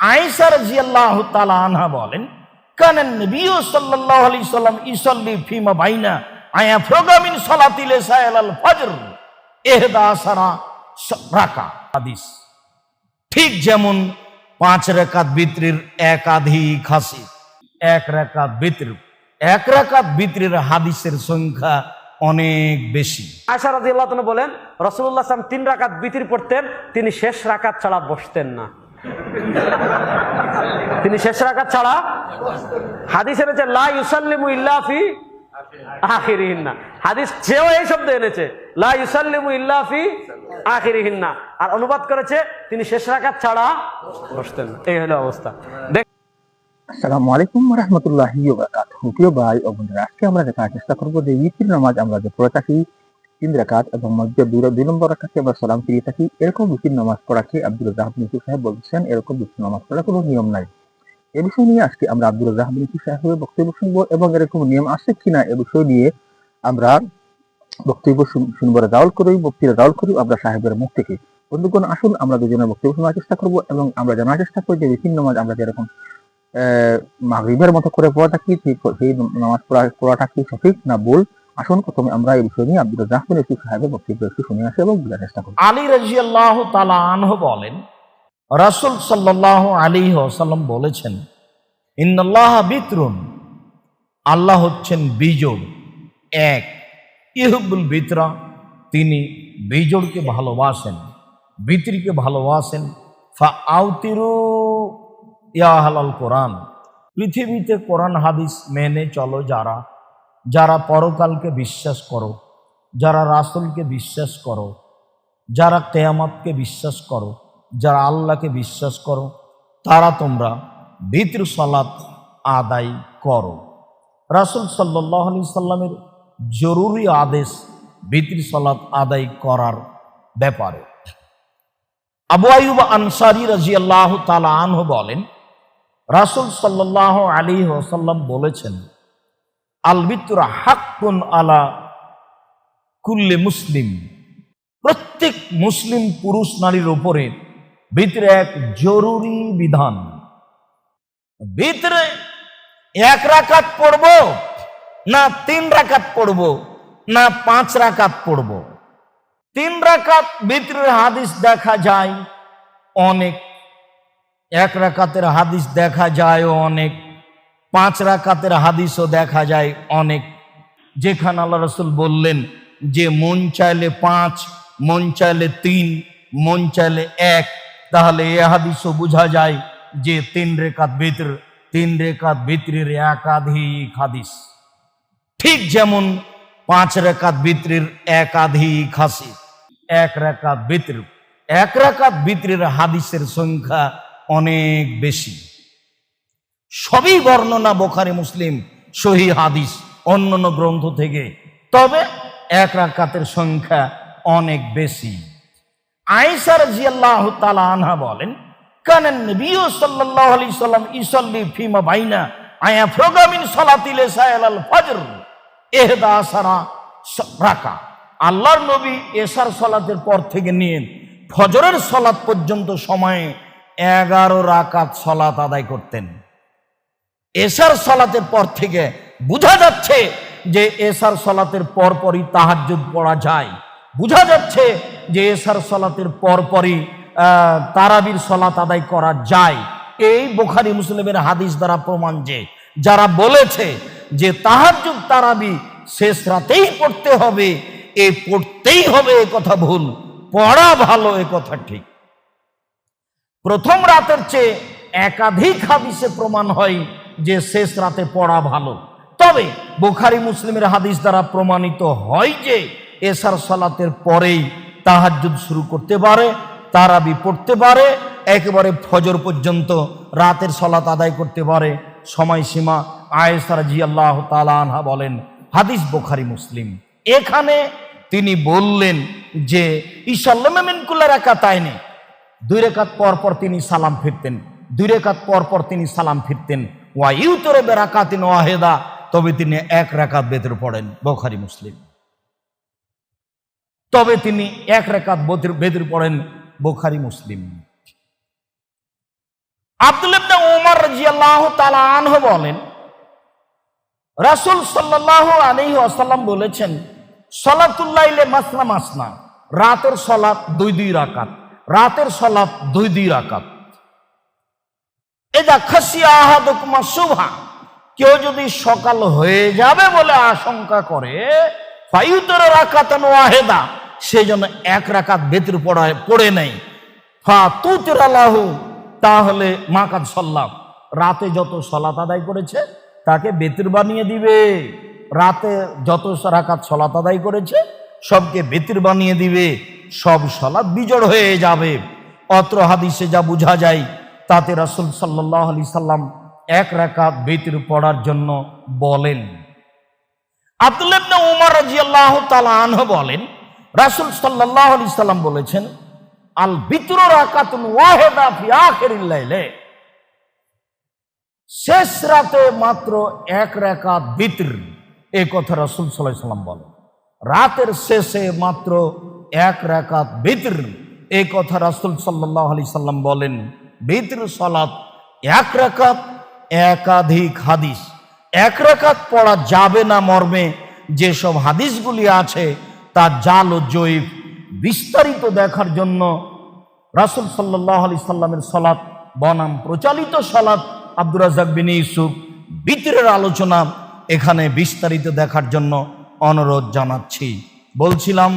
আয়েশা রাদিয়াল্লাহু তাআলা আনহা বলেন কানান নবী সাল্লাল্লাহু আলাইহি সাল্লাম ইসাল্লি ফিমা বাইনা আয়া ফ্রগামিন সালাতিল আল ফজর ইহদা সারা রাকা হাদিস। ঠিক যেমন পাঁচ রেখাত বিত্রির একাধিক হাসি এক রেখাত বিত্র এক রেখাত বিত্রির হাদিসের সংখ্যা অনেক বেশি। আয়সা রাজি আল্লাহ বলেন রসুল্লাহ সাম তিন রাকাত বিতির পড়তেন, তিনি শেষ রাকাত ছাড়া বসতেন না। তিনি শেষ রাকাত ছাড়া হাদিস এনেছে, লা ইল্লাফি হাদিস সেও এই শব্দ এনেছে ইল্লাফি আর অনুবাদ করেছে, তিনি শেষ ছাড়া বসতেন এই হলো অবস্থা। দেখ আসসালামু আলাইকুম রহমতুল্লাহ ভাই ও আজকে আমরা দেখার চেষ্টা করব যে ইতির নামাজ আমরা যে পড়ে থাকি তিন রাকাত এবং মধ্যে দুই দুই নম্বর রাখাতে আমরা সালাম ফিরিয়ে থাকি। এরকম বিচির নামাজ পড়াকে আব্দুল রাহাব নিকু সাহেব বলছেন এরকম বিচির নামাজ পড়ার কোনো নিয়ম নাই। এ বিষয় নিয়ে আজকে আমরা আব্দুল রাহাব নিকু সাহেবের বক্তব্য শুনব এবং এরকম নিয়ম আছে কিনা এ বিষয় নিয়ে আমরা বক্তব্য শুনব রাউল করি বক্তৃতা রাউল করি আমরা সাহেবের মুখ থেকে। বন্ধুগণ আসুন আমরা দুজনের বক্তব্য শোনার চেষ্টা করব এবং আমরা জানার চেষ্টা করি যে বিচির নামাজ আমরা যেরকম আহ, মাগরিবের মতো করে পড়া থাকি সেই নামাজ পড়া পড়াটা কি সঠিক না ভুল? আসুন, প্রথমে আমরা এই বিষয় নিয়ে আব্দুল রাহমান একটু সাহেবের বক্তব্য একটু শুনে এবং চেষ্টা করি আলী রাজিয়াল্লাহ তালা আনহ বলেন, রাসুল সাল্লাহ আলী সাল্লাম বলেছেন বিতরুন, আল্লাহ হচ্ছেন বিজোড়। এক, ইহবুল বিতরা, তিনি বিজোড়কে ভালোবাসেন, বিত্রিকে ভালোবাসেন। ফা আউতিরু ইয়াহালাল কোরআন, পৃথিবীতে কোরআন হাদিস মেনে চলো যারা যারা পরকালকে বিশ্বাস করো, যারা রাসুলকে বিশ্বাস করো, যারা কেয়ামতকে বিশ্বাস করো, যারা আল্লাহকে বিশ্বাস করো, তারা তোমরা বিতর সালাত আদায় করো। রাসুল সাল্লাহ আলি সাল্লামের জরুরি আদেশ বিতর সালাত আদায় করার ব্যাপারে। আবু আয়ুব আনসারি রাজি আল্লাহ তালা আনহ বলেন, রাসুল সাল্লাহ আলী ওসাল্লাম বলেছেন আল বিতুরা হাক্কুন আলা কুল্লে মুসলিম। প্রত্যেক মুসলিম পুরুষ নারীর উপরে ভিতরে এক জরুরি বিধান। ভিতরে এক রাকাত পড়ব, না তিন রাকাত পড়ব, না পাঁচ রাকাত পড়ব। তিন রাকাত ভিতরের হাদিস দেখা যায়, অনেক। এক রাকাতের হাদিস দেখা যায়, অনেক। পাঁচ রাকাতের হাদিসও দেখা যায় অনেক। যেখানে আল্লাহ রসুল বললেন যে, মন চাইলে পাঁচ, মন চাইলে তিন, মন চাইলে এক। তাহলে এ হাদিসও বোঝা যায় যে, তিন রেখাত ভিতর, তিন রেখাত ভিতরের একাধিক হাদিস। ঠিক যেমন পাঁচ রেখাত ভিতরের একাধিক হাসি এক রেখাত ভিতর এক রেখাত ভিতরের হাদিসের সংখ্যা অনেক বেশি। সবই বর্ণনা বোখারি মুসলিম, সহি হাদিস, অন্যান্য গ্রন্থ থেকে। তবে এক রাকাতের সংখ্যা অনেক বেশি। আয়েশার জিয়াল্লাহ তালা আনহা বলেন, কানেন নবী সাল্লাল্লাহু আলাইহি সাল্লাম ইসাল্লি ফিমা বাইনা আয়া ফ্রগামিন সালাতিল ইসাইল আল ফজর ইহদা সারা রাকা। আল্লাহর নবী এশার সালাতের পর থেকে নিয়ে ফজরের সালাত পর্যন্ত সময়ে এগারো রাকাত সালাত আদায় করতেন। এশার সলাতের পর থেকে বোঝা যাচ্ছে যে এশার সলাতের পর পরই তাহাজ্জুদ পড়া যায়। বোঝা যাচ্ছে যে এশার সলাতের পর পরই তারাবির সলাত আদায় করা যায়। এই বোখারি মুসলিমের হাদিস দ্বারা প্রমাণ যে, যারা বলেছে যে তাহাজ্জুদ তারাবি শেষ রাতেই পড়তে হবে, এ পড়তেই হবে এ কথা ভুল, পড়া ভালো এ কথা ঠিক। প্রথম রাতের চেয়ে একাধিক হাদিসে প্রমাণ হয় যে শেষ রাতে পড়া ভালো। তবে বুখারি মুসলিমের হাদিস দ্বারা প্রমাণিত হয় যে এসার সালাতের পরেই তাহাজ্জুদ শুরু করতে পারে, তারাবি পড়তে পারে, একেবারে ফজর পর্যন্ত রাতের সলাত আদায় করতে পারে। সময়সীমা আয়েসার জি আল্লাহ আনহা বলেন, হাদিস বোখারি মুসলিম। এখানে তিনি বললেন যে ইসাল্লামিনকুল্লার একা তাইনে দুই রেখাত পর পর তিনি সালাম ফিরতেন, দুই রেখাত পর পর তিনি সালাম ফিরতেন। ওয়া ইউতরে বেরাকাতিন ওয়াহেদা, তবে তিনি এক রাকাত বেতর পড়েন, বোখারি মুসলিম। তবে তিনি এক রেখাত বেতর পড়েন, বোখারি মুসলিম। আব্দুল ইবনে উমর রাদিয়াল্লাহু তাআলা আনহু বলেন, রাসূল সাল্লাল্লাহু আলাইহি ওয়াসাল্লাম বলেছেন সলাতুল্লাইলে মাসনা মাসনা, রাতের সলাত দুই দুই রাকাত, রাতের সলাত দুই দুই রাকাত। এটা খাসিয়া আহাদুকুমা শুভা। কেউ যদি সকাল হয়ে যাবে বলে আশঙ্কা করে ফায়ুতর রাকাতান ওয়াহেদা, সে জন্য এক রাকাত বেতির পড়ায়, পড়ে নেই। ফা তুতরালাহু তাহলে মাকাত সল্লাম, রাতে যত সলাত আদায় করেছে, তাকে বেতির বানিয়ে দিবে। রাতে যত রাকাত সলাত আদায় করেছে, সবকে বেতির বানিয়ে দিবে। সব সলাৎ বিজড় হয়ে যাবে। অত্র হাদিসে যা বোঝা যায় তাতে রাসূল সাল্লাহ আলি সাল্লাম এক রাকাত বেতির পড়ার জন্য বলেন। আব্দুল ইবনে উমর রাদিয়াল্লাহু তাআলা আনহু বলেন, রাসূল সাল্লাল্লাহু আলাইহি সাল্লাম বলেছেন, আল বিতরু রাকাতুন ওয়াহিদা ফি আখিরিল লাইলে। শেষ রাতে মাত্র এক রাকাত বিতর এই কথা রাসূল সাল্লাল্লাহু সাল্লাম বলেন। রাতের শেষে মাত্র এক রাকাত বিতর এই কথা রাসূল সাল্লাল্লাহু আলাইহি সাল্লাম বলেন। বিতর সালাত, এক রাকাত, একাধিক হাদিস। এক রাকাত পড়া যাবে না মর্মে, যেসব হাদিসগুলি আছে, তা জাল ও জৈব বিস্তারিত দেখার জন্য রাসুল সাল্লাহ আলি সাল্লামের সলাৎ বনাম প্রচালিত সলাৎ আব্দুর রাজাক বিন ইউসুফ বিতরের আলোচনা এখানে বিস্তারিত দেখার জন্য অনুরোধ জানাচ্ছি। বলছিলাম,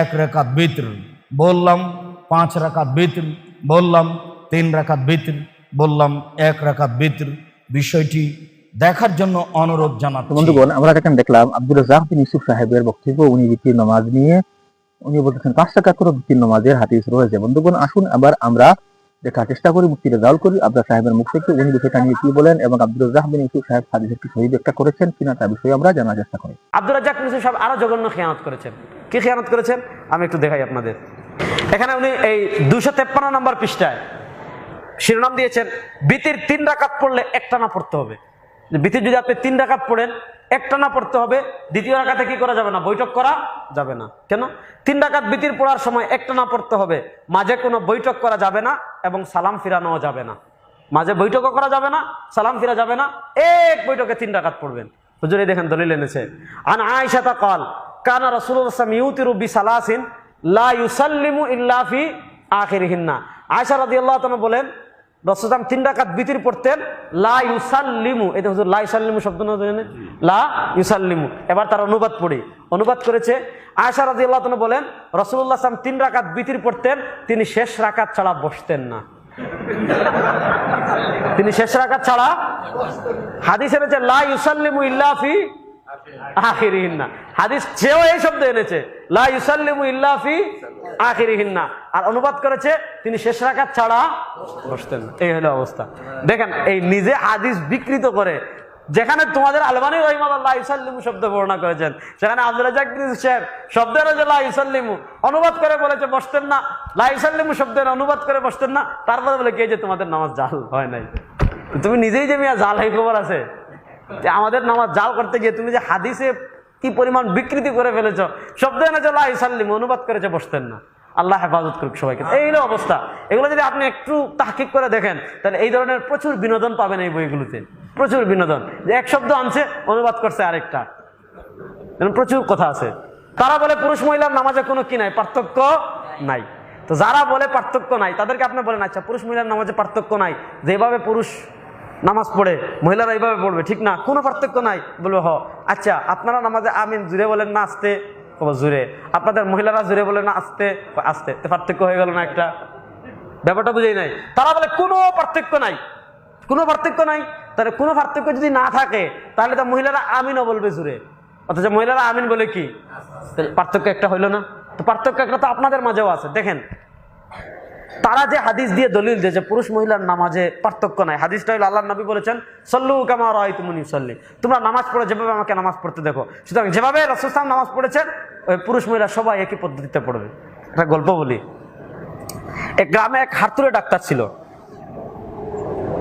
এক রেখাত বিতর, বললাম, পাঁচ রাকাত বিতর, বললাম তিন রাকাত বিতর বললাম এক রাকাত বিতর। বিষয়টি দেখার জন্য অনুরোধ তো জানাচ্ছি বন্ধুগণ আমরা এখানে দেখলাম আব্দুল রাজাক বিন ইউসুফ সাহেবের বক্তব্য উনি বিতির নামাজ নিয়ে উনি বলতেছেন পাঁচ টাকা করে বিতির নামাজের হাদিস রয়েছে। বন্ধুগণ আসুন আবার আমরা দেখার চেষ্টা করি মুক্তি রেজাউল করি। আব্দুল সাহেবের মুখ থেকে উনি বিষয়টা নিয়ে কি বলেন এবং আব্দুল রাজাক বিন ইউসুফ সাহেব হাদিসের কি সহি ব্যাখ্যা করেছেন কিনা তার বিষয়ে আমরা জানার চেষ্টা করি। আব্দুল রাজ্জাক মিসু সাহেব আরও জঘন্য খেয়ানত করেছেন। কি খেয়ানত করেছেন? আমি একটু দেখাই আপনাদের। এখানে উনি এই দুশো তেপ্পান্ন নম্বর পৃষ্ঠায় শিরোনাম দিয়েছেন, বিতির তিন রাকাত পড়লে একটানা পড়তে হবে। বিতির যদি আপনি তিন রাকাত পড়েন একটানা পড়তে হবে, দ্বিতীয় রাকাতে কি করা যাবে না? বৈঠক করা যাবে না। কেন? তিন রাকাত বিতির পড়ার সময় একটানা পড়তে হবে, মাঝে কোনো বৈঠক করা যাবে না এবং সালাম ফিরানো যাবে না। মাঝে বৈঠকও করা যাবে না, সালাম ফিরা যাবে না, এক বৈঠকে তিন রাকাত পড়বেন। হুজুরে দেখেন দলিল এনেছে। আন আয়েশাতা কল, কানা রাসূলুল্লাহ সাল্লাল্লাহু আলাইহি ইউতিরু বিসালাসিন লা ইউসাল্লিমু ইল্লা ফি আখিরিহিন্না। আয়েশা রাদিয়াল্লাহু তাআলা বলেন রসুলাম তিন রাকাত বিতির পড়তেন লা ইউসাল্লিমু, এটা হুজুর লা ইউসাল্লিমু শব্দ না জানেন? লা ইউসাল্লিমু। এবার তার অনুবাদ পড়ি। অনুবাদ করেছে আয়েশা রাদিয়াল্লাহু তাআলা বলেন, রাসূলুল্লাহ সাল্লাম তিন রাকাত বিতির পড়তেন তিনি শেষ রাকাত ছাড়া বসতেন না। তিনি শেষ রাকাত ছাড়া হাদিস এনেছে, লা ইউসাল্লিমু ইল্লা ফি আখিরিহিন্না। হাদিস সেও এই শব্দ এনেছে, লা ইউসাল্লিমু ইল্লা ফি আখিরিহিন্না। আর অনুবাদ করেছে, তিনি শেষ রাকাত ছাড়া বসতেন এই হলো অবস্থা। দেখেন, এই নিজে হাদিস বিকৃত করে, যেখানে তোমাদের আলবানি রহিমাল্লাহ ইসাল্লিমু শব্দ বর্ণনা করেছেন, সেখানে আব্দুল রাজাক সাহেব শব্দের ইসাল্লিমু অনুবাদ করে বলেছে, বসতেন না। লা ইসাল্লিমু শব্দের অনুবাদ করে বসতেন না। তারপরে বলে, কে যে তোমাদের নামাজ জাল হয় নাই? তুমি নিজেই যে মিয়া জাল হয় খবর আছে আমাদের নামাজ জাল করতে গিয়ে তুমি যে হাদিসে কি পরিমাণ বিকৃতি করে ফেলেছ? শব্দ এনেছে ইসাল্লিমু, অনুবাদ করেছে, বসতেন না। আল্লাহ হেফাজত করুক সবাইকে। এই হলো অবস্থা। এগুলো যদি আপনি একটু তাহকিক করে দেখেন, তাহলে এই ধরনের প্রচুর বিনোদন পাবেন এই বইগুলোতে। প্রচুর বিনোদন। যে এক শব্দ আনছে, অনুবাদ করছে আরেকটা। প্রচুর কথা আছে। তারা বলে পুরুষ মহিলার নামাজে কোনো কি নাই? পার্থক্য নাই। তো যারা বলে পার্থক্য নাই, তাদেরকে আপনি বলেন আচ্ছা পুরুষ মহিলার নামাজে পার্থক্য নাই? যেভাবে পুরুষ নামাজ পড়ে, মহিলারা এইভাবে পড়বে, ঠিক না? কোনো পার্থক্য নাই। বলবে, হ। আচ্ছা আপনারা নামাজে আমিন, জুড়ে বলেন না, আসতে। জুড়ে। আপনাদের মহিলারা জুড়ে বলে না, আসতে। আসতে। পার্থক্য হয়ে গেল না একটা? ব্যাপারটা বুঝেই নাই। তারা বলে, কোনো পার্থক্য নাই। কোনো পার্থক্য নাই। তাহলে কোনো পার্থক্য যদি না থাকে, তাহলে তো মহিলারা আমিনও বলবে জুড়ে। অথচ মহিলারা আমিন বলে কি? পার্থক্য একটা হইল না। তো পার্থক্য একটা তো আপনাদের মাঝেও আছে। দেখেন তারা যে হাদিস দিয়ে দলিল দেয় যে পুরুষ মহিলার নামাজে পার্থক্য নাই। হাদিসটা হলো আল্লাহ নবী বলেছেন, সল্লু কামা রাই তুমি সল্লি তোমরা নামাজ পড়ে, যেভাবে আমাকে নামাজ পড়তে দেখো। সুতরাং যেভাবে রসুলাম নামাজ পড়েছেন, ওই পুরুষ মহিলা সবাই একই পদ্ধতিতে পড়বে। একটা গল্প বলি। এক গ্রামে এক হাতুড়ে ডাক্তার ছিল।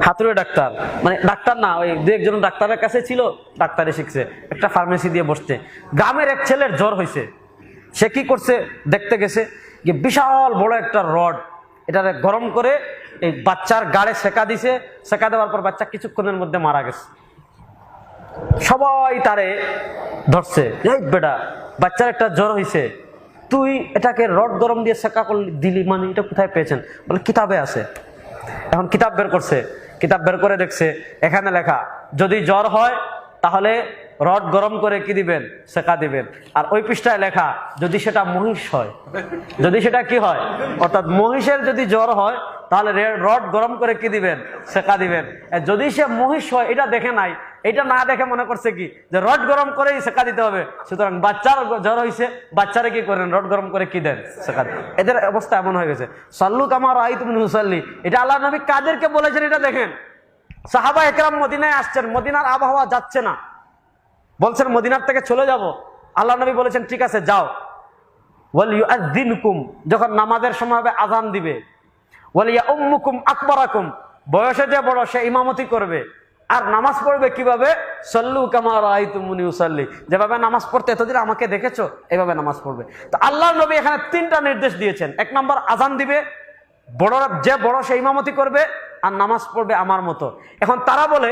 হাতুড়ে ডাক্তার। মানে ডাক্তার না, ওই দু একজন ডাক্তারের কাছে ছিল ডাক্তারে শিখছে। একটা ফার্মেসি দিয়ে বসছে। গ্রামের এক ছেলের জ্বর হয়েছে সে কি করছে, দেখতে গেছে যে বিশাল বড় একটা রড এটারে গরম করে এই বাচ্চার গাড়ে সেকা দিছে সেকা দেওয়ার পর বাচ্চা কিছুক্ষণের মধ্যে মারা গেছে। সবাই তারে ধরছে, এই বেটা, বাচ্চার একটা জ্বর হয়েছে তুই এটাকে রড গরম দিয়ে সেকা করলি দিলি মানে এটা কোথায় পেয়েছেন? বলে, কিতাবে আছে। এখন কিতাব বের করছে, কিতাব বের করে দেখছে, এখানে লেখা, যদি জ্বর হয়, তাহলে রড গরম করে কি দিবেন? সেকা দিবেন। আর ওই পৃষ্ঠায় লেখা, যদি সেটা মহিষ হয়। যদি সেটা কি হয়? অর্থাৎ মহিষের যদি জ্বর হয়, তাহলে রড গরম করে কি দিবেন? সেকা দিবেন। যদি সে মহিষ হয়, এটা দেখে নাই, এটা না দেখে মনে করছে কি? যে রড গরম করেই সেকা দিতে হবে। সুতরাং বাচ্চার জ্বর হয়েছে বাচ্চারে কি করেন? রড গরম করে কি দেন? সেকা এদের অবস্থা এমন হয়ে গেছে। সাল্লু কামার আই তুমি মুসাল্লি এটা আল্লাহ নবী কাদেরকে বলেছেন, এটা দেখেন। সাহাবা একরাম মদিনায় আসছেন। মদিনার আবহাওয়া যাচ্ছে না। বলছেন, মদিনার থেকে চলে যাব। আল্লাহ নবী বলেছেন, ঠিক আছে, যাও। ওয়াল ইউআযযিনকুম যখন নামাজের সময় হবে, আজান দিবে। ওয়াল ইয়াউম্মুকুম আকবরাকুম, বয়সে যে বড়, সে ইমামতি করবে। আর নামাজ পড়বে কীভাবে? সল্লু কামা রাআইতুমুনি উসাল্লি। যেভাবে নামাজ পড়তে এতদিন আমাকে দেখেছ, এভাবে নামাজ পড়বে। তো আল্লাহ নবী এখানে তিনটা নির্দেশ দিয়েছেন। এক নম্বর, আজান দিবে। বড়রা, যে বড়, সে ইমামতি করবে। আর নামাজ পড়বে আমার মতো। এখন তারা বলে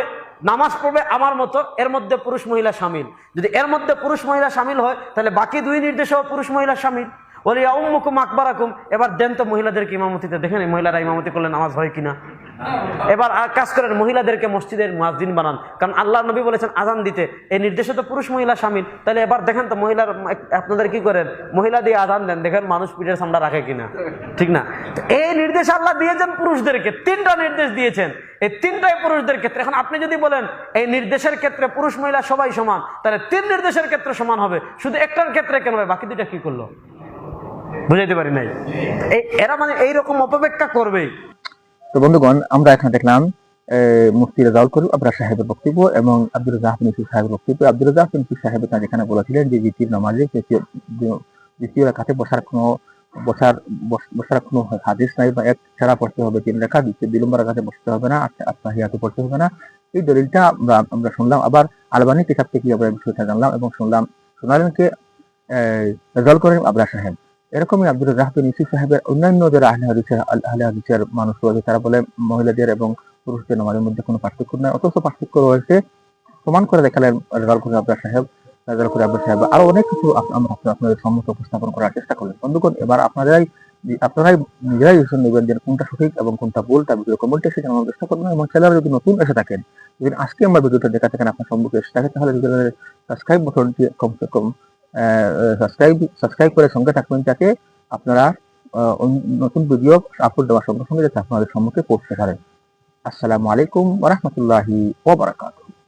নামাজ পড়বে আমার মতো, এর মধ্যে পুরুষ মহিলা সামিল। যদি এর মধ্যে পুরুষ মহিলা সামিল হয়, তাহলে বাকি দুই নির্দেশেও পুরুষ মহিলা সামিল। বলি উম্মুকুম আকবরাকুম। এবার দেন তো মহিলাদেরকে ইমামতিতে। দেখেন মহিলারা ইমামতি করলে নামাজ হয় কিনা? এবার কাজ করেন, মহিলাদেরকে মসজিদের মুয়াজ্জিন বানান। কারণ আল্লাহ নবী বলেছেন আজান দিতে। এই নির্দেশে তো পুরুষ মহিলা সামিল তাহলে এবার দেখেন তো মহিলার, আপনাদের কি করেন? মহিলা দিয়ে আজান দেন। দেখেন মানুষ পিঠের সামনে রাখে কিনা? ঠিক না? এই নির্দেশ আল্লাহ দিয়েছেন পুরুষদেরকে। তিনটা নির্দেশ দিয়েছেন। এই তিনটাই পুরুষদের ক্ষেত্রে। এখন আপনি যদি বলেন, এই নির্দেশের ক্ষেত্রে পুরুষ মহিলা সবাই সমান, তাহলে তিন নির্দেশের ক্ষেত্রে সমান হবে। শুধু একটার ক্ষেত্রে কেন হবে? বাকি দুটা কি করল? বুঝাইতে পারি নাই। এরা মানে এইরকম অপেক্ষা করবেই। তো বন্ধুগণ, আমরা এখানে দেখলাম মুফতি রাজাউল করিম আবরা সাহেবের বক্তব্য এবং আব্দুল ইউসুফ সাহেবের বক্তব্য। সাহেব তারা এখানে বলেছিলেন যে দ্বিতীয় নামাজে দ্বিতীয়- রাখাতে বসার কোনো, বসার, বস- বসার কোনো হাদিস নাই বা এক ছাড়া পড়তে হবে, তিন রেখা দ্বিতীয় নম্বর রাখাতে বসতে হবে না আত্মাহিয়াতে পড়তে হবে না। এই দলিলটা আমরা আমরা শুনলাম। আবার আলবানি কিতাব থেকে আমরা বিষয়টা জানলাম এবং শুনলাম, শোনালেন কে? রাজাউল করিম আবরা সাহেব। এরকমই আব্দুল রাহাবিন ইউসুফ সাহেবের অন্যান্য যারা আহলে হাদিসের আহলে হাদিসের মানুষ রয়েছে, তারা বলে মহিলাদের এবং পুরুষদের নামাজের মধ্যে কোনো পার্থক্য নাই। অথচ পার্থক্য রয়েছে, প্রমাণ করে দেখালেন রাজাল করে আব্দুল সাহেব রাজাল করে আব্দুল সাহেব। আরও অনেক কিছু আমরা আপনাদের- সম্মুখে উপস্থাপন করার চেষ্টা করলেন। বন্ধুগণ, এবার আপনারাই আপনারাই নিজেরাই ডিসিশন নেবেন যে কোনটা সঠিক এবং কোনটা ভুল তা ভিডিও কমেন্টে এসে জানানোর চেষ্টা করবেন এবং চ্যানেলে যদি নতুন এসে থাকেন, যদি আজকে আমরা ভিডিওটা দেখা থাকেন আপনার সম্মুখে এসে থাকে, তাহলে সাবস্ক্রাইব বাটনটি কমসে কম সাবস্ক্রাইব সাবস্ক্রাইব করে সঙ্গে থাকবেন যাতে আপনারা নতুন ভিডিও আপলোড দেওয়ার সঙ্গে সঙ্গে যাতে আপনাদের সম্মুখে পড়তে পারেন আসসালামু আলাইকুম ওরহমতুল্লাহি ওবরাকাতুহ